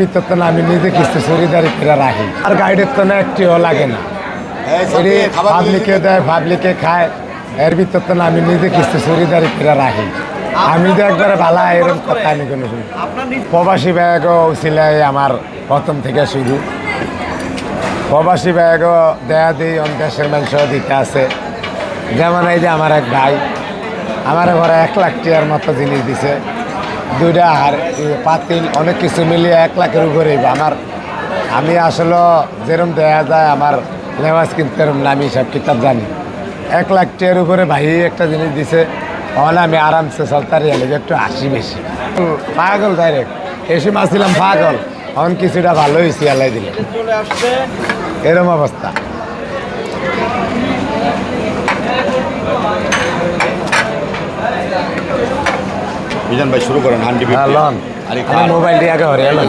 ভিতর তো আমি নিজে কিস্তি চুরিদারি করে রাখি। আর গাইডের তো না একটিও লাগে না। এটি পাবলিকে দেয় পাবলিকে খায়। এর ভিতর তো না আমি নিজে কিস্তি চুরিদারি করে রাখি। আমি তো একবারে ভালো এরকম কথা আমি কোনো শুনি প্রবাসী ব্যাগও সিলাই আমার প্রথম থেকে শুরু প্রবাসী ব্যাগও দেয়া দিই অন্য দেশের মানুষও দিতে আছে। যেমন এই যে আমার এক ভাই আমার ঘরে এক লাখ টিয়ার মতো জিনিস দিছে। দুইটা এই পাতিল অনেক কিছু মিলিয়ে এক লাখের উপরেই আমার, আমি আসলে যেরম দেয়া যায়, আমার লেবাস কিন্তু এরম না, আমি সব কিতাব জানি। এক লাখ টিয়ার উপরে ভাই একটা জিনিস দিছে, তাহলে আমি আরামসে চলতারি এলে একটু হাসি বেশি। পাগল ডাইরেক্ট এসে মাছিলাম পাগল, এখন কিছুটা ভালো হয়েছে আলাই দিলে। এরম অবস্থা। মিজান ভাই শুরু করেন হান্ডি হ্যাঁ লন। আরে আমার মোবাইল দিয়ে আগে হরে এলো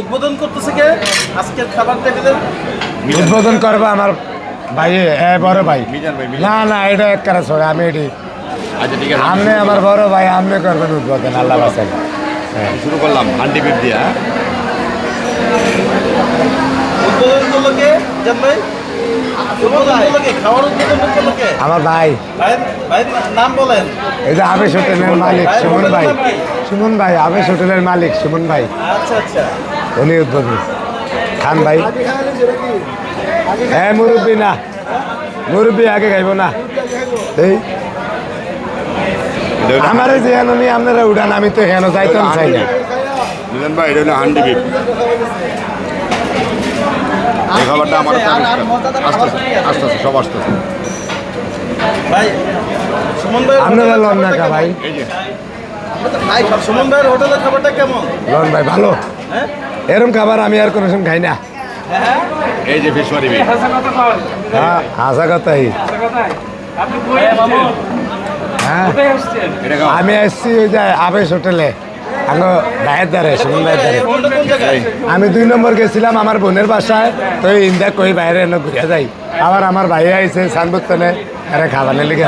উদ্বোধন করতেছে কে? আজকের খাবার দেখলেন উদ্বোধন করব আমার ভাই এ বড় ভাই। মিজান ভাই মিজান না না এটা এক কারা ছড়ে আমি এটি আচ্ছা ঠিক আছে। আপনি আমার বড় ভাই আপনি করবেন উদ্বোধন আল্লাহ বাসাই শুরু করলাম হান্ডি বিপ দিয়ে হ্যাঁ? উদ্বোধন করল কে? জান ভাই? আমার ভাই। নাম বলেন। এই যে আবেশ হোটেলের মালিক সুমন ভাই। সুমন ভাই আবেশ হোটেলের মালিক সুমন ভাই। আচ্ছা আচ্ছা। উনি উদ্বোধন। খান ভাই। হ্যাঁ মুরব্বী না। মুরব্বী আগে খাইব না। এই। আমার যে হেন নিয়ে আপনারা উঠান আমি তো হেন যাইতাম চাই না। ভাই এটা হান্ডি এই খাবারটা আমার আস্তে? আস্তে আস্তে সব আস্তে আস্তে। ভাই সুমন ভাই আপনারা লন না ভাই। ভাই সুমন ভাইয়ের হোটেলের খাবারটা কেমন? লন ভাই ভালো। হ্যাঁ? এরম খাবার আমি আর কোনো সময় খাই না। হ্যাঁ? এই যে হ্যাঁ কথাই। আসছেন? হ্যাঁ। আমি এসছি ওই যে আবেশ হোটেলে। আঙ্গো দ্বারে সুমন দ্বারে আমি দুই নম্বর গেছিলাম আমার বোনের বাসায় তো ইন্দা কই বাইরে এনে ঘুরে যাই। আবার আমার ভাই আইছে সানবুত্তনে আরে খাবারের লিগে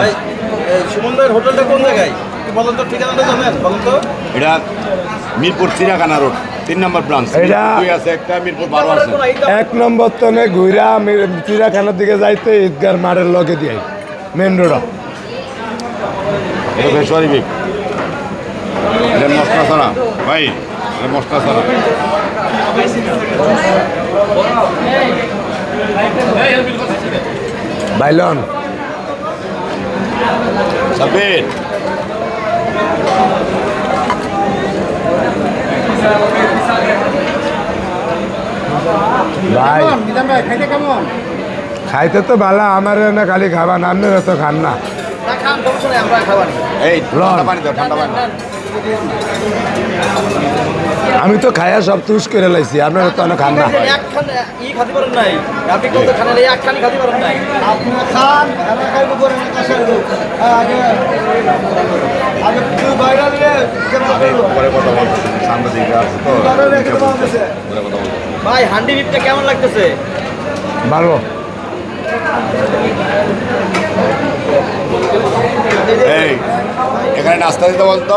সুমন ভাইয়ের হোটেলটা কোন জায়গায় একটু তো ঠিকানাটা জানেন বলেন তো এটা মিরপুর চিড়াখানা রোড তিন নম্বর ব্রাঞ্চ এটা- আছে একটা মিরপুর বারো আছে। এক নম্বর তনে ঘুরা চিড়াখানার দিকে যাইতে ঈদগার মাঠের লগে দিয়ে মেন রোড এটা এটা মশলা ছাড়া। ভাই মশলা ছাড়া। বাইলন। সাবির ভাই। খাইতে তো ভালো আমার না খালি খাবা না তো খান না। খাবার এই ঠান্ডা পানি দাও ঠান্ডা পানি আমি তো খায়া সব তুষ করে লাইছি আপনারা তো অনেক খান না। বলছি ভাই হান্ডি বিপটা কেমন লাগতেছে? ভালো। এখানে নাস্তা দিতে বলতো?